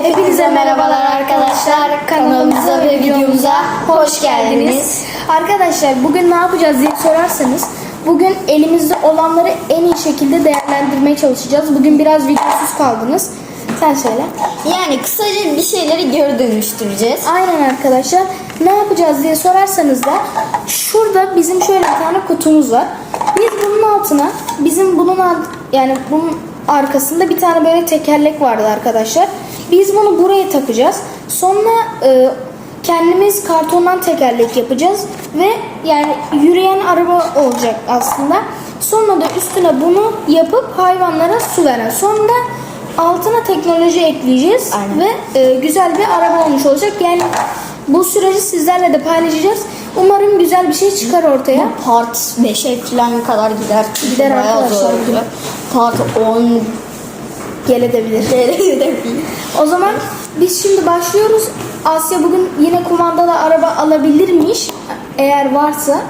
Hepinize merhabalar arkadaşlar. Kanalımıza ve videomuza hoş geldiniz. Arkadaşlar bugün ne yapacağız diye sorarsanız bugün elimizde olanları en iyi şekilde değerlendirmeye çalışacağız. Bugün biraz videosuz kaldınız. Sen söyle. Yani kısaca bir şeyleri geri dönüştüreceğiz. Aynen arkadaşlar. Ne yapacağız diye sorarsanız da şurada bizim şöyle bir tane kutumuz var. Biz bunun altına bizim bunun yani bunun arkasında bir tane böyle tekerlek vardı arkadaşlar. Biz bunu buraya takacağız. Sonra e, kendimiz kartondan tekerlek yapacağız ve yani yürüyen araba olacak aslında. Sonra da üstüne bunu yapıp hayvanlara su veren. Sonra altına teknoloji ekleyeceğiz Aynen. ve e, güzel bir araba olmuş olacak. Yani bu süreci sizlerle de paylaşacağız. Umarım güzel bir şey çıkar ortaya. Bu part 5'e falan kadar gider. Gider arkadaşlar. Part 10 Gelebilir. gelebilir. O zaman biz şimdi başlıyoruz. Asya bugün yine kumandalı araba alabilirmiş eğer varsa.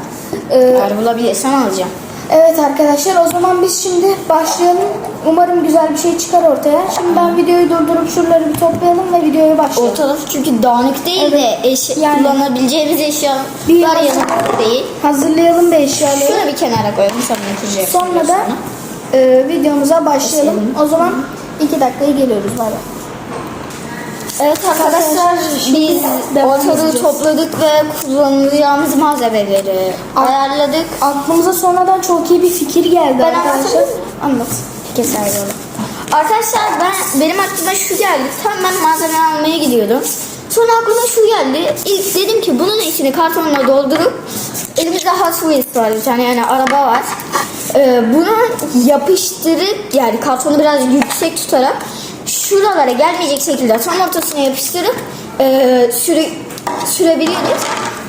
Ee, Eğer bulabilirsem alacağım. evet arkadaşlar o zaman biz şimdi başlayalım. Umarım güzel bir şey çıkar ortaya. Şimdi ben videoyu durdurup şuraları bir toplayalım ve videoya başlayalım. Ortalık çünkü dağınık değil de eşya, Yani- kullanabileceğimiz eşyalar Bir- değil. Hazırlayalım bir eşyaları. Şunu bir kenara koyalım sonra. Sonra da e, videomuza başlayalım. O zaman iki dakikaya geliyoruz. Bay bay. Evet arkadaşlar biz ortalığı topladık ve kullanacağımız malzemeleri ayarladık. Aklımıza sonradan çok iyi bir fikir geldi Ben arkadaşlar. Anlat. Keser yolu. Arkadaşlar ben benim aklıma şu geldi. Tam ben malzeme almaya gidiyordum. Sonra aklıma şu geldi. İlk dedim ki bunun içini kartonla doldurup elimizde Hot Wheels var bir tane yani araba var. Ee, bunu yapıştırıp yani kartonu biraz yüksek tutarak şuralara gelmeyecek şekilde tam ortasına yapıştırıp e, süre, sürebiliriz.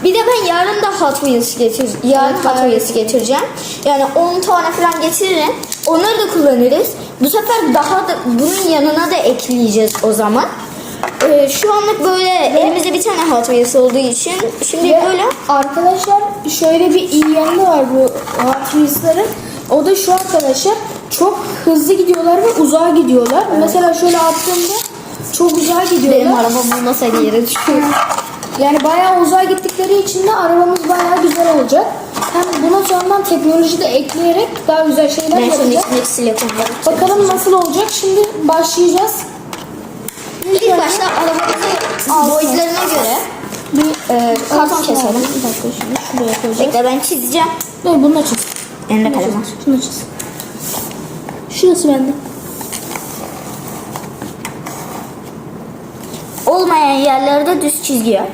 Bir de ben yarın da Hot Wheels getir, yarın Hot Wheels getireceğim. Yani 10 tane falan getiririm. Onları da kullanırız. Bu sefer daha da bunun yanına da ekleyeceğiz o zaman. Ee, şu anlık böyle elimizde bir tane Hot Wheels olduğu için şimdi Ve böyle arkadaşlar şöyle bir iyi yanı var bu Hot Wheels'ların. O da şu arkadaşlar çok hızlı gidiyorlar ve uzağa gidiyorlar. Mesela şöyle attığımda çok uzağa gidiyorlar. benim araba bulmasaydı yere düşüyor. Yani bayağı uzağa gittikleri için de arabamız bayağı güzel olacak. Hem buna sonradan teknoloji de ekleyerek daha güzel şeyler Ben yapacağız. Bakalım nasıl olacak. Şimdi başlayacağız. İlk başta arabamızın boyutlarına göre bir e, karton keselim. Bir dakika şimdi şuraya koyacağız. Bekle ben çizeceğim. Dur bununla çiz. Elimde kalem var. Şunu çiz. Şurası bende. Olmayan yerlerde düz çizgi yap.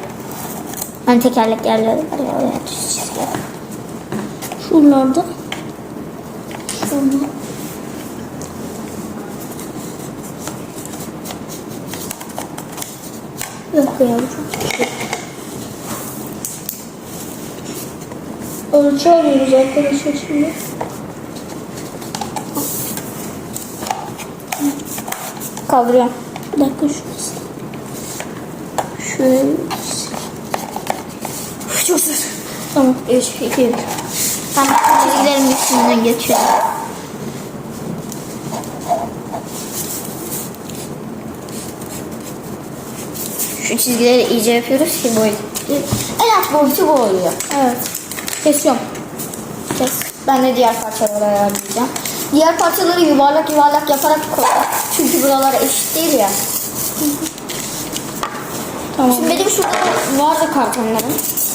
Hani tekerlek yerleri var ya oraya düz çizgi yap. Şuralarda. Şurada. Bir dakika yavrum. Ölçü alıyoruz arkadaşlar şimdi. Kaldırıyorum. Bir dakika şurası. Şöyle. Çok zor. Tamam. 3, 2, 1. Tamam çizgilerin üstünden geçiyorum. Şu çizgileri iyice yapıyoruz ki boyut. En alt boyutu bu oluyor. Evet. Kesiyorum. Kes. Ben de diğer parçaları ayarlayacağım. Diğer parçaları yuvarlak yuvarlak yaparak koy. Çünkü buralar eşit değil ya. Tamam. Şimdi benim şurada vardı kartonlarım.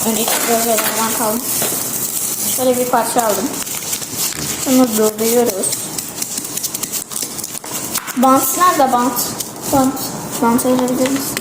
Önceki projelerden kalmış. Şöyle bir parça aldım. Şunu dolduruyoruz. Bant nerede bant? Bant. Bant verebilir misin?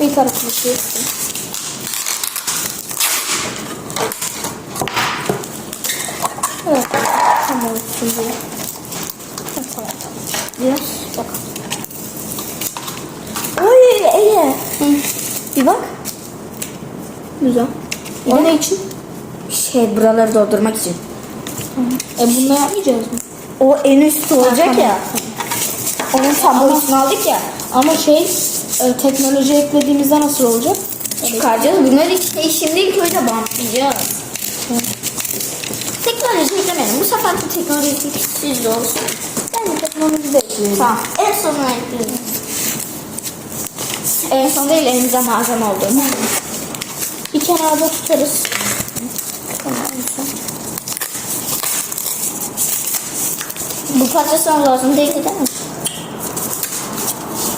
Bir tarafını kestim. Evet. Tamam. Şimdi. Tamam. Biraz bak. Oy Ege. Bir bak. Güzel. O ne için? Şey buraları doldurmak için. E bunu yapmayacağız mı? O en üstü olacak tamam. ya. Onun tablosunu aldık ya. Ama şey e, teknoloji eklediğimizde nasıl olacak? Çıkaracağız. Bunları işte şimdi ilk önce bantlayacağız. Teknoloji eklemeyelim. Bu sefer de teknoloji sizde olsun. Ben de teknoloji de ekliyorum. Tamam. En sonuna ekleyelim. En son değil elimize malzeme olduğunu. Bir kenarda tutarız. Bu parça sana lazım değil değil mi?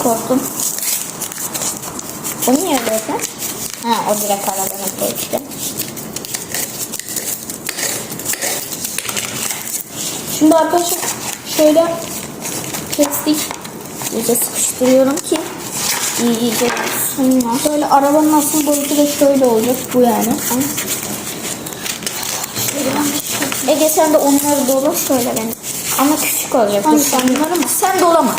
Korktum. Bu niye öyle yapıyor? Ha o direkt aradan işte. Şimdi arkadaşlar şöyle kestik. İyice sıkıştırıyorum ki iyice sunma. Şöyle arabanın asıl boyutu da şöyle olacak. Bu yani. Ege sen de onları dolu şöyle benim. Ama küçük olacak. Sen? Sen dolama.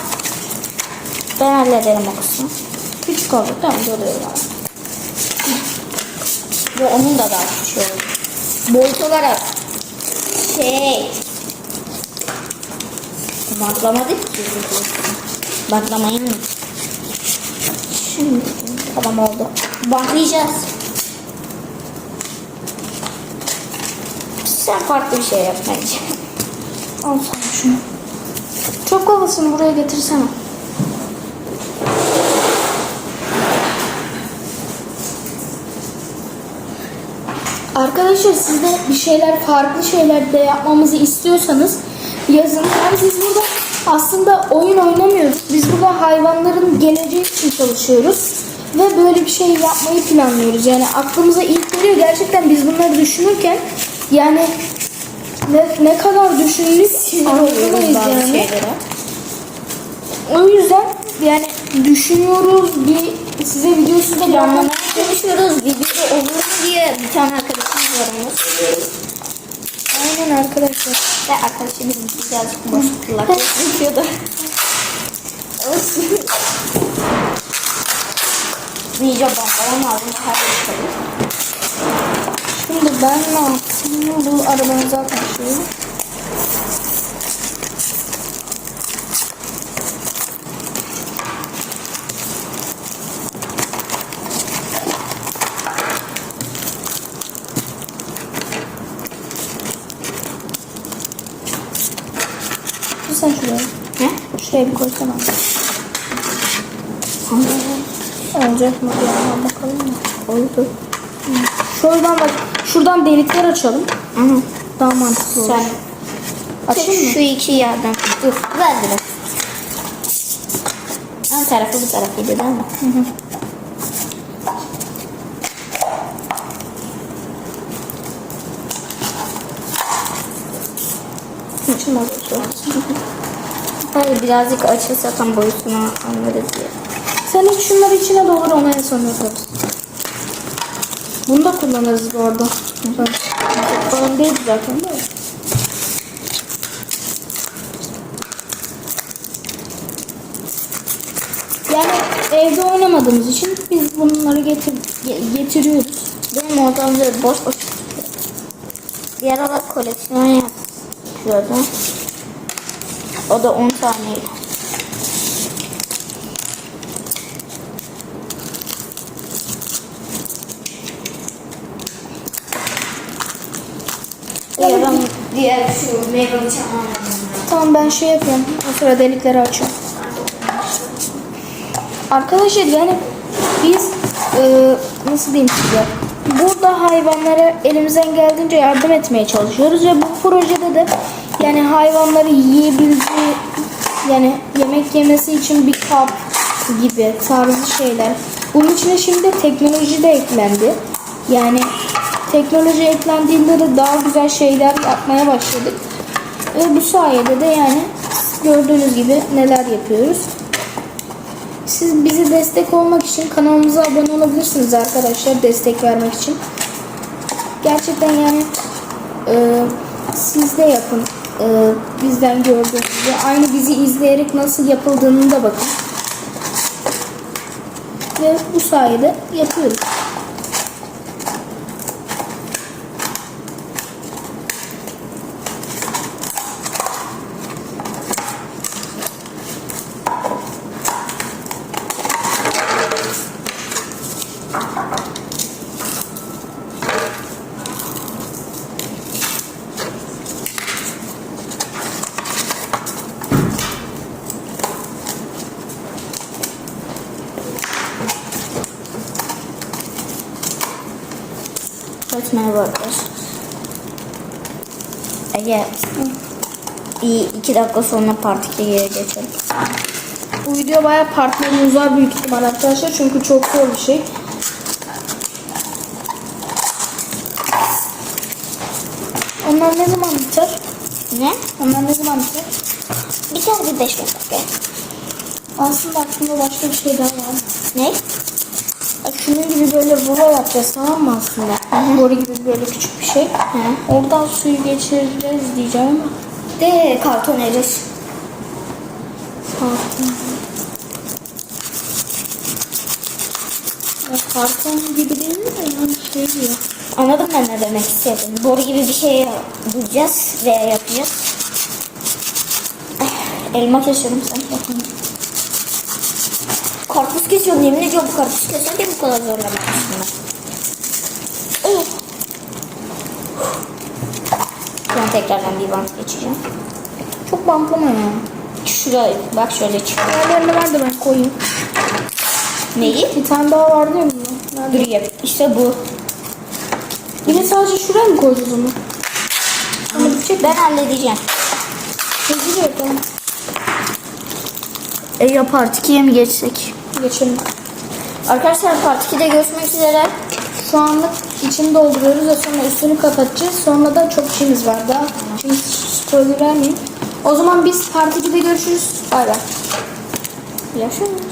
Ben hallederim o kısmı. Küçük olacak. Tamam doluyorum abi. Ve onun da daha küçük olur. Boyut olarak şey bantlamadık ki. Bantlamayı mı? Şimdi tamam oldu. Bantlayacağız. Sen farklı bir şey yap bence. Al sana şunu. Çok kovasını buraya getirsene. Arkadaşlar siz de bir şeyler farklı şeyler de yapmamızı istiyorsanız yazın. Yani biz burada aslında oyun oynamıyoruz. Biz burada hayvanların geleceği için çalışıyoruz. Ve böyle bir şey yapmayı planlıyoruz. Yani aklımıza ilk geliyor. Gerçekten biz bunları düşünürken yani ne, ne kadar düşündük anlayamayız yani. şeylere. O yüzden yani düşünüyoruz bir size videosu da planlamak çalışıyoruz. Videoda olur mu diye bir tane arkadaşımız soruyoruz. Aynen arkadaşlar. Ve arkadaşımız birazcık boşluklar yapıyordu. Olsun. İyice bakalım şey Şimdi ben ne yaptım? Bu arabanın zaten şeyi. Bir sen şuraya. Ne? Şuraya bir koysana. Olacak mı? Yandan bakalım mı? Oldu. Şuradan bak. Şuradan delikler açalım. Aha. Daha mantıklı olur. Sen Açayım mı? şu iki yerden dur ver biraz. Ön tarafı bu tarafıydı değil mi? İçim oldu. Hayır birazcık açılsa tam boyutunu anlarız diye. Sen hiç şunları içine doldur onu en son yaparız. Bunu da kullanırız bu arada. Falan değil zaten değil mi? Yani evde oynamadığımız için biz bunları getir ge- getiriyoruz. Benim odamda boş boş. Diğer olarak koleksiyon yapıyordum. O da 10 taneydi. Yani Diğer, diğer şu meyve bıçağını Tamam ben şey yapıyorum. O sıra delikleri açıyorum. Arkadaşlar yani biz e, nasıl diyeyim size burada hayvanlara elimizden geldiğince yardım etmeye çalışıyoruz ve bu projede de yani hayvanları yiyebildiği yani yemek yemesi için bir kap gibi tarzı şeyler. Bunun içine şimdi teknoloji de eklendi. Yani teknoloji eklendiğinde de daha güzel şeyler yapmaya başladık. Ve bu sayede de yani gördüğünüz gibi neler yapıyoruz. Siz bizi destek olmak için kanalımıza abone olabilirsiniz arkadaşlar destek vermek için. Gerçekten yani e, siz de yapın. E, bizden gördüğünüz gibi. Aynı bizi izleyerek nasıl yapıldığını da bakın. Ve bu sayede yapıyoruz. Evet merhaba arkadaşlar. Ege. İyi iki dakika sonra part 2'ye geçelim. Bu video bayağı partnerim uzar büyük ihtimal arkadaşlar. Çünkü çok zor bir şey. Onlar ne zaman biter? Ne? Onlar ne zaman biter? Biter bir 5 dakika. Aslında aklımda başka bir şey daha var. Ne? Şunun gibi böyle rulo yapacağız tamam mı aslında? Boru gibi böyle küçük bir şey. Oradan suyu geçireceğiz diyeceğim ama. De karton erir. Karton. Ya karton gibi değil de yani şey diyor. Anladım ben ne demek istedim. Boru gibi bir şey bulacağız ve yapacağız. Eh, Elma kesiyorum. Karpuz kesiyorum yemin ediyorum karpuz keserken bu kadar zorlamamıştım ben. Evet. Ben tekrardan bir bant geçeceğim. Çok bantlama ya. Şuraya bak şöyle çıkıyor. Diğerlerini ver de ben koyayım. Neyi? Bir tane daha vardı ya bunda. Nerede? Dur yap. İşte bu. De sadece şuraya mı koyacağız onu? Ama bitecek Ben halledeceğim. Da yapalım. E ya part 2'ye mi geçsek? Geçelim. Arkadaşlar part 2'de görüşmek üzere. Şu anlık içini dolduruyoruz ve sonra üstünü kapatacağız. Sonra da çok işimiz var daha. Şimdi spoiler vermeyeyim. O zaman biz part 2'de görüşürüz. Bay bay. Yaşıyoruz.